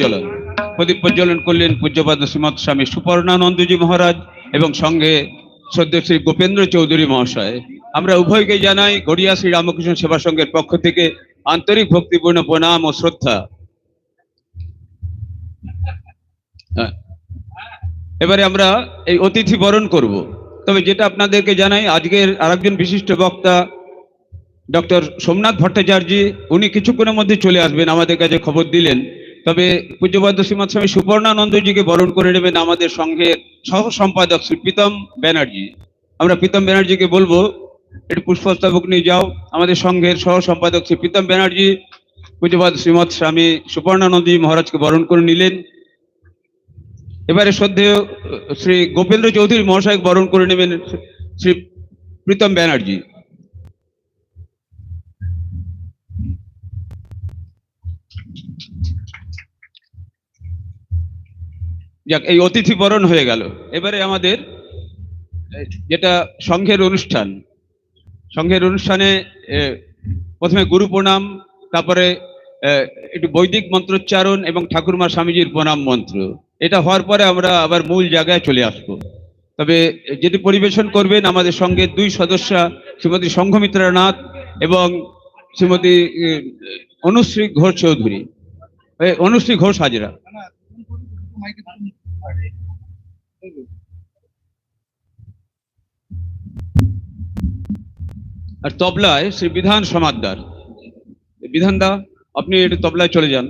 প্রজ্বলন। প্রদীপ প্রজ্বলন করলেন পূজ্যপাদ শ্রীমৎ স্বামী সুপর্ণানন্দজি মহারাজ এবং সঙ্গে শ্রদ্ধে শ্রী গোপেন্দ্র চৌধুরী মহাশয়। আমরা উভয়কে জানাই গড়িয়া শ্রী রামকৃষ্ণ সেবা সংঘের পক্ষ থেকে আন্তরিক ভক্তিপূর্ণ প্রণাম ও শ্রদ্ধা। হ্যাঁ। এবারে আমরা এই অতিথি বরণ করব। তবে যেটা আপনাদেরকে জানাই, আজকের আরেকজন বিশিষ্ট বক্তা, ডক্টর সোমনাথ ভট্টাচার্য, উনি কিছুক্ষণের মধ্যে চলে আসবেন, আমাদের কাছে খবর দিলেন। তবে পূজ্যপাদ শ্রীমৎ স্বামী সুপর্ণানন্দজিকে বরণ করে নেবেন আমাদের সঙ্গের সহ সম্পাদক শ্রী প্রীতম ব্যানার্জি। আমরা প্রীতম ব্যানার্জিকে বলব, একটু পুষ্পস্তবক নিয়ে যাও। আমাদের সঙ্গের সহ সম্পাদক শ্রী প্রীতম ব্যানার্জি পূজ্যপাদ শ্রীমৎ স্বামী সুপর্ণানন্দজি মহারাজকে বরণ করে নিলেন। এবারে শ্রদ্ধেয়, শ্রী গোপেন্দ্র চৌধুরী মহাশয় বরণ করে নেবেন শ্রী প্রীতম ব্যানার্জি। যাক, এই অতিথি বরণ হয়ে গেল। এবারে আমাদের যেটা সংঘের অনুষ্ঠান, সংঘের অনুষ্ঠানে প্রথমে গুরু প্রণাম, তারপরে একটু বৈদিক মন্ত্রোচ্চারণ এবং ঠাকুরমা স্বামীজির প্রণাম মন্ত্র। এটা হওয়ার পরে আমরা আবার মূল জায়গায় চলে আসব। তবে যেটি পরিবেশন করবেন আমাদের সঙ্গে দুই সদস্যা, শ্রীমতী সংঘমিত্রা নাথ এবং শ্রীমতী অনুশ্রী ঘোষ চৌধুরী। অনুশ্রী ঘোষ হাজরা। আর তবলায় শ্রী বিধান সমাদ্দার। বিধানদা আপনি একটু তবলায় চলে যান।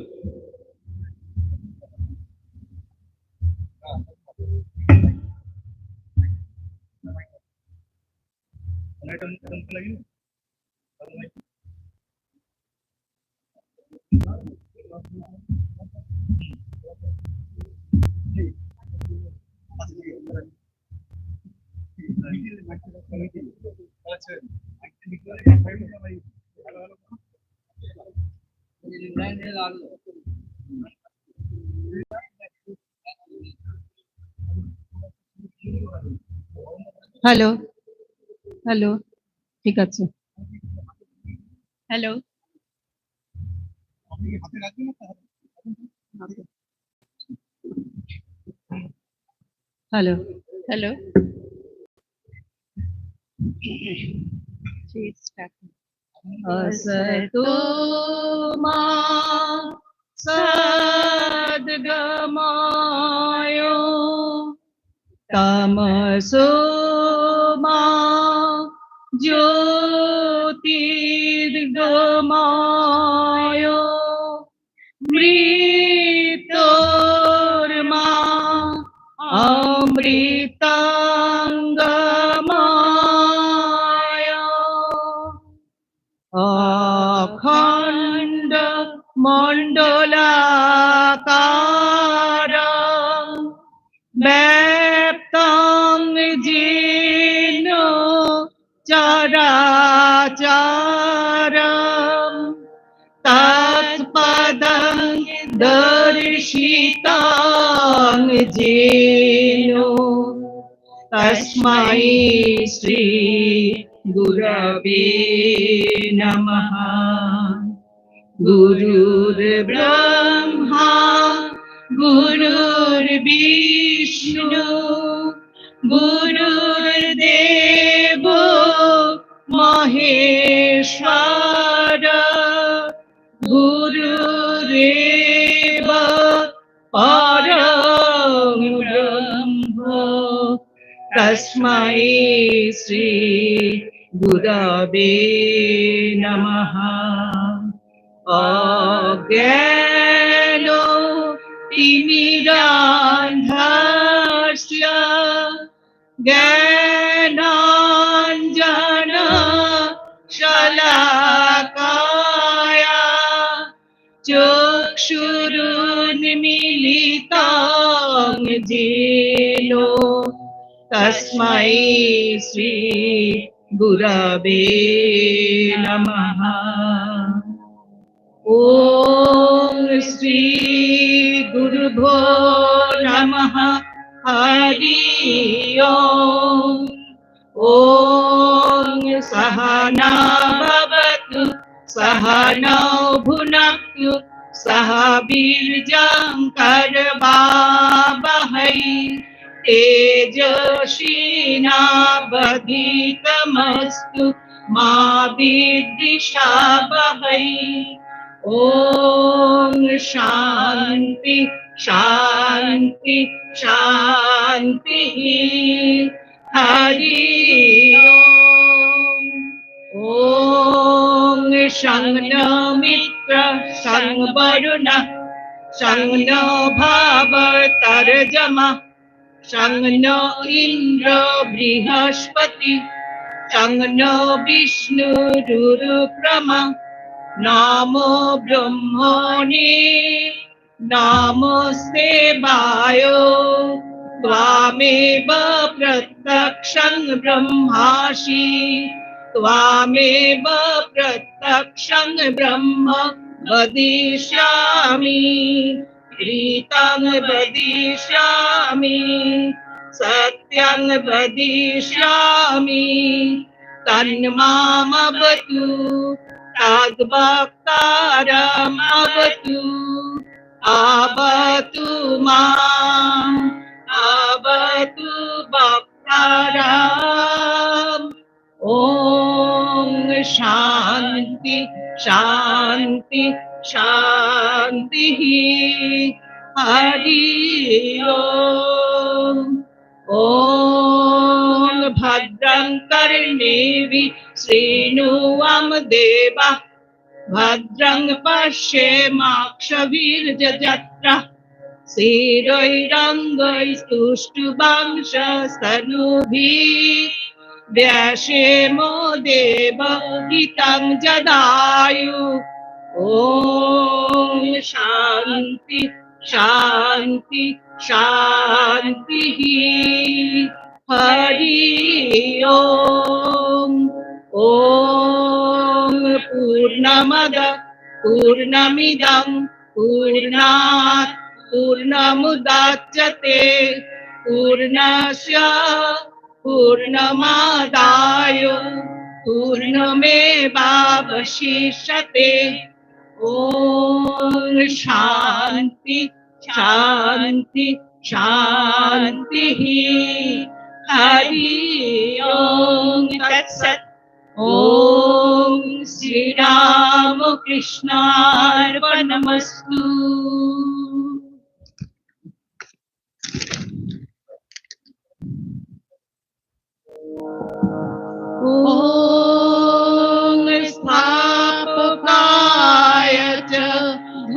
হ্যালো হ্যালো ঠিক আছে। Hello hello. हेलो। असतो तो मा सद्गमायो तमसो मा ज्योतिर्गमायो। चराचरम् तत्पदं दर्शितं येन तस्मै श्री गुरवे नमः गुरुर्ब्रह्मा गुरुर्विष्णु गुरुर्देव महेश्वर गुरुरेव परं ब्रह्म तस्मै श्री गुरवे नमः अज्ञानो तिमिरान्धस्य ज्ञानाञ्जन चक्षुरुन्मिलितं येनो तस्मै श्री गुरवे नमः ॐ श्री गुरुभो नमः हरि ओम् ॐ सहना भवतु सहनौ भुनक्तु सहबीर्जङ्कर बाबहै तेजशीनाबधितमस्तु मा विद्विषावहै ॐ शांति शांति शांति हरि ॐ शङ्गमित् मित्र संवरुण शङ्नो भावतर्जम शङ्नो इन्द्र बृहस्पति शङ्नो विष्णुरुक्रम नमो ब्रह्मणे नमस्ते वायो त्वामेव प्रत्यक्षं ब्रह्मासि त्वामेव प्रत्यक्षं ब्रह्म वदिष्यामि। प्रीतं वदिष्यामि। सत्यं वदिष्यामि। तन्मामवतु तद्भक्तारमवतु आवतु माम्। आवतु भक्ताराम् ॐ शान्ति शान्ति शान्तिः हरि ओम् ॐ भद्रं कर्णेवि शृणुवं देवः भद्रं पश्येमाक्षवीर्यजत्र शिरैरङ्गैस्तुष्टुवंशस्तनुभिः व्यासेमो देव हितं जदायु ॐ शान्ति शान्ति शान्तिः हरि ओम् ॐ पूर्णमद पूर्णमिदं पूर्णात् पूर्णमुदाच्यते पूर्णस्य पूर्णमादाय। पूर्णमेवावशिष्यते ॐ शान्ति शान्ति शान्तिः। हरि ॐ तत्सत्। ॐ श्रीरामकृष्णार्पणमस्तु। ॐ स्थापकाय च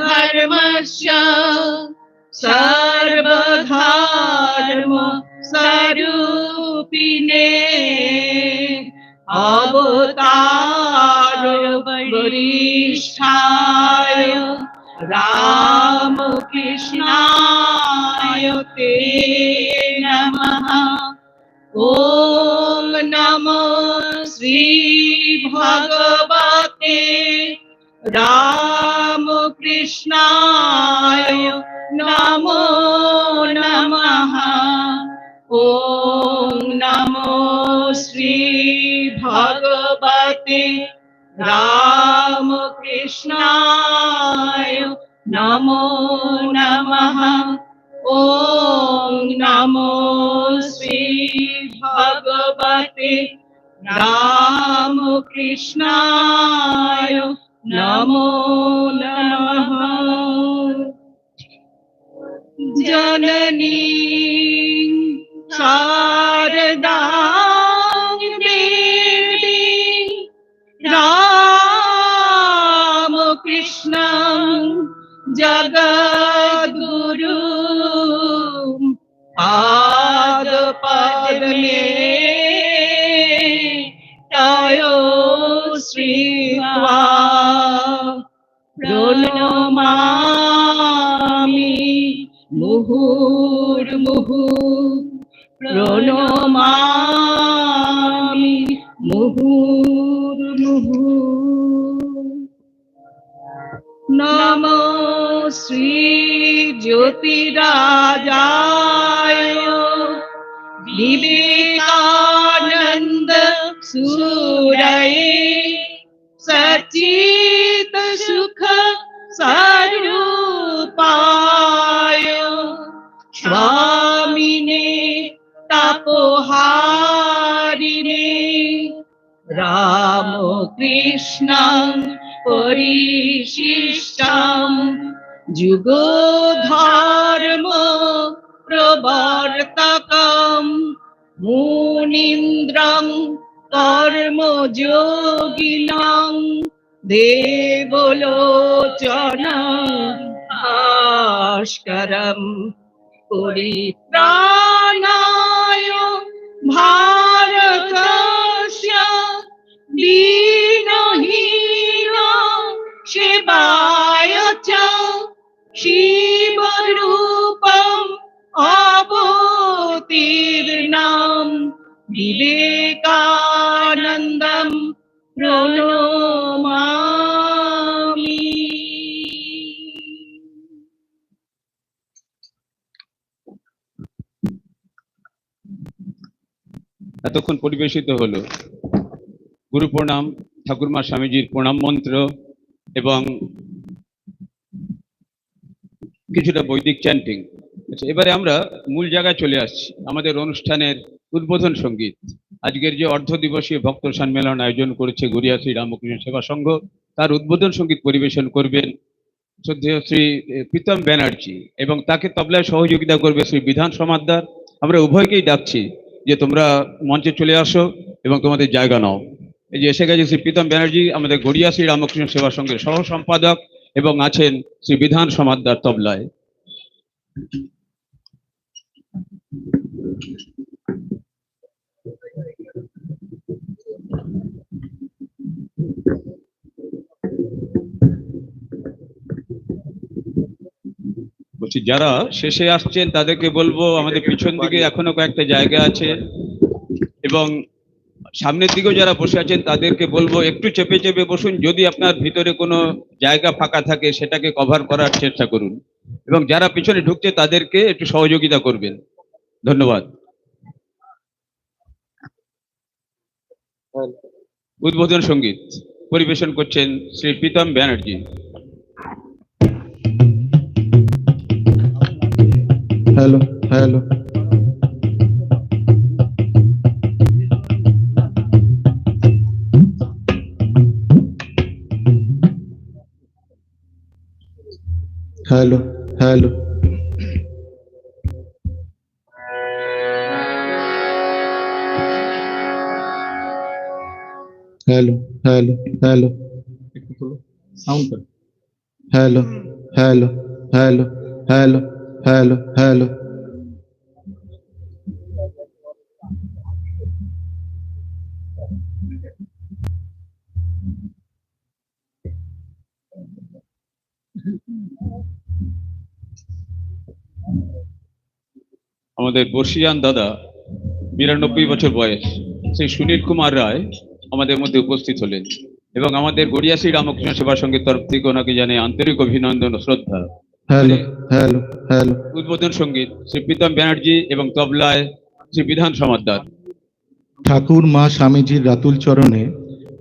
धर्मस्य सर्वधर्म स्वरूपिणे अवतार वरिष्ठाय रामकृष्णाय ते नमः ॐ श्रीभगवते रामकृष्णाय नमो नमः জননী সা প্রণমা। কৃষ্ণং পরিশিষ্টম। যুগ ধর্ম প্রবর্তকম। মুনীন্দ্রং কর্মযোগিনং। দেবলোচন ভাস্করম পরিত্রাণায় এতক্ষণ পরিবেশিত হলো। গুরু প্রণাম, ঠাকুরমা স্বামীজির প্রণাম মন্ত্র এবং কিছুটা বৈদিক চ্যান্টিং আচ্ছা এবারে আমরা মূল জায়গায় চলে আসছি, আমাদের অনুষ্ঠানের উদ্বোধন সংগীত। আজকের যে অর্ধ দিবসীয় ভক্ত সম্মেলন আয়োজন করেছে গড়িয়া শ্রী রামকৃষ্ণ সেবা সংঘ, তার উদ্বোধন সংগীত পরিবেশন করবেন শ্রদ্ধেয় শ্রী প্রীতম ব্যানার্জি এবং তাকে তবলায় সহযোগিতা করবে শ্রী বিধান সমাদ্দার। আমরা উভয়কেই ডাকছি যে তোমরা মঞ্চে চলে আসো এবং তোমাদের জায়গা নাও। এই যে এসে গেছে শ্রী প্রীতম ব্যানার্জি, আমাদের গড়িয়া শ্রী রামকৃষ্ণ সেবা সঙ্গে সহ সম্পাদক এবং আছেন শ্রী বিধান সমাদ্দার তবলায়। যারা শেষে আসছেন তাদেরকে বলব, আমাদের পিছন দিকে এখনও কয়েকটা জায়গা আছে। এবং সামনের দিকেও যারা বসে আছেন তাদেরকে বলব, একটু চেপে চেপে বসুন, যদি আপনার ভিতরে কোনো জায়গা ফাঁকা থাকে সেটাকে কভার করার চেষ্টা করুন। এবং যারা পিছনে ঢুকছে তাদেরকে একটু সহযোগিতা করবেন। ধন্যবাদ। উদ্বোধন সংগীত পরিবেশন করছেন Shri Pritam Banerjee. Hello hello hello hello hello hello hello sound hello hello hello hello hello hello আমাদের বর্ষিয়ান দাদা বিরানব্বই বছর বয়স। সেই সুনীল কুমার রায় আমাদের মধ্যে উপস্থিত হলেন এবং আমাদের গড়িয়াসী রামকৃষ্ণ সেবা সঙ্গের তরফ থেকে ওনাকে জানে আন্তরিক অভিনন্দন ও শ্রদ্ধা। Hello hello hello. উদ্বোধন সংগীত শ্রী প্রীতম ব্যানার্জি এবং তবলায় শ্রী বিধান সমাদ্দার। ঠাকুর মা স্বামীজির রাতুল চরণে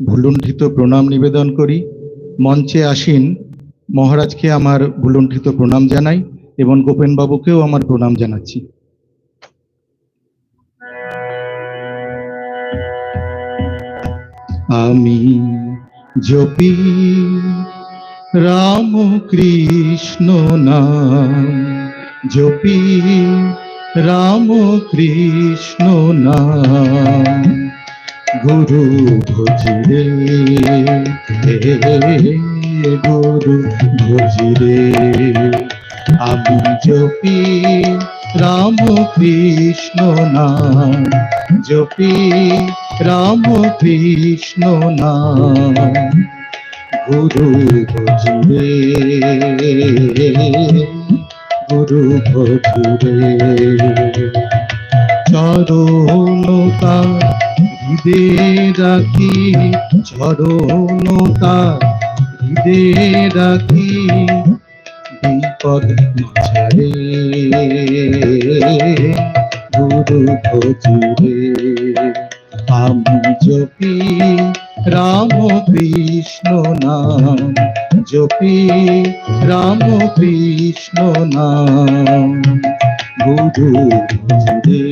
ভুলুণ্ঠিত প্রণাম নিবেদন করি। মঞ্চে আসীন মহারাজকে আমার ভুলুণ্ঠিত প্রণাম জানাই এবং গোপেনবাবুকেও আমার প্রণাম জানাচ্ছি। আমি জপি রাম কৃষ্ণ নাম, জপি। রাম কৃষ্ণ নাম, গুরু ভজিরে গুরু ভজিরে। আমি জপি রাম কৃষ্ণ নাম, জপি। রাম কৃষ্ণ নাম। গুরু ভজিরে গুরু ভজিরে চরণতা হৃদে রাখি চরণতা হৃদে রাখি, বিপদ মাঝারে গুরু ভজিরে আমি জপি রাম কৃষ্ণ নাম জপি রাম কৃষ্ণ নাম। গুরু রে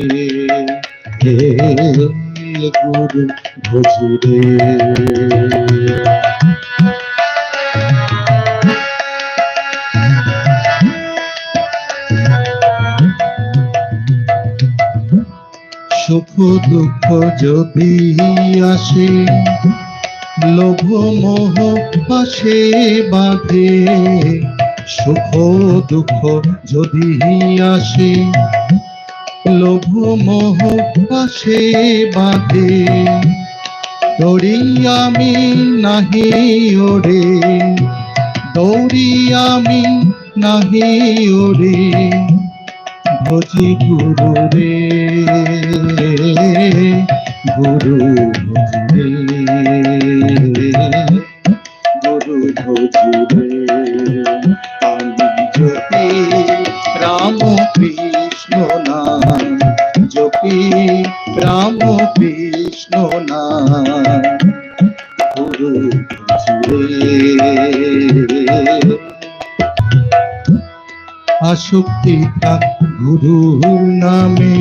হে গুরু ভজিরে সুখ দুঃখ যদি আসে লোভ মোহ পাশে বাঁধে। সুখ দুঃখ যদি আসে লোভ মোহ পাশে বাঁধে। দৌড়ি আমি নাহি ওরে, দৌড়ি আমি নাহি ওরে। ভজি গুরু রে গুরু ভজি গুরু ভজি রে আমি জপি রাম কৃষ্ণ নাম রাম কৃষ্ণ গুরু ভজি রে আসক্তি থাক গুরুর নামে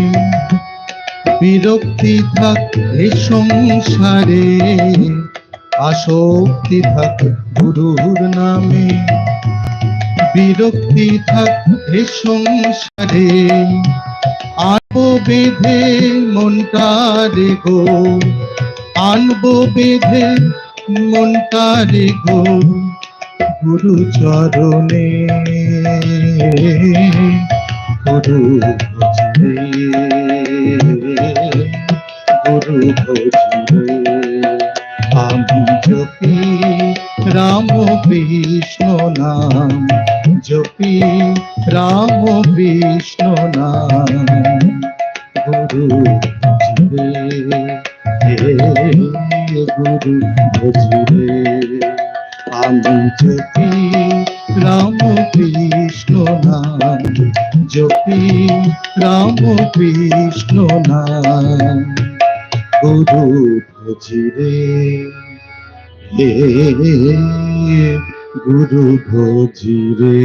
বিরক্তি থাক এ সংসারে, আসক্তি থাক গুরুর নামে বিরক্তি থাক এ সংসারে, আনব বেঁধে মনটারে গো, আনব বেঁধে মনটারে গো, গুরু চরণে। গুরু গুরু আমি জপি রাম কৃষ্ণ নাম জপি রাম কৃষ্ণ নাম। গুরু গুরু ভজরে আমি জপি রাম কৃষ্ণ নাম। জপি, রাম কৃষ্ণ নাম গুরু ভজিরে গুরু ভজিরে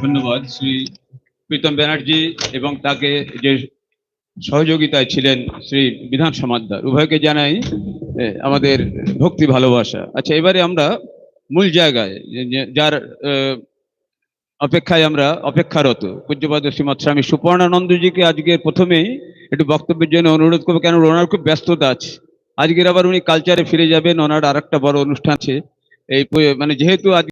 ধন্যবাদ শ্রী প্রীতম ব্যানার্জি এবং তাকে যে সহযোগিতায় ছিলেন শ্রী বিধান সমাদ্দার, উভয়কে জানাই আমাদের ভক্তি ভালোবাসা। আচ্ছা এবারে আমরা মূল জায়গায় যার অপেক্ষায় আমরা অপেক্ষারত। পূজ্যপাদ শ্রীমৎ স্বামী সুপর্ণানন্দজিকে আজকে প্রথমেই একটু বক্তব্যের জন্য অনুরোধ করব কেন ওনার খুব ব্যস্ততা আছে। আজকের আবার উনি কালচারে ফিরে যাবেন, ওনার আর একটা বড় অনুষ্ঠান আছে। এই মানে যেহেতু আজ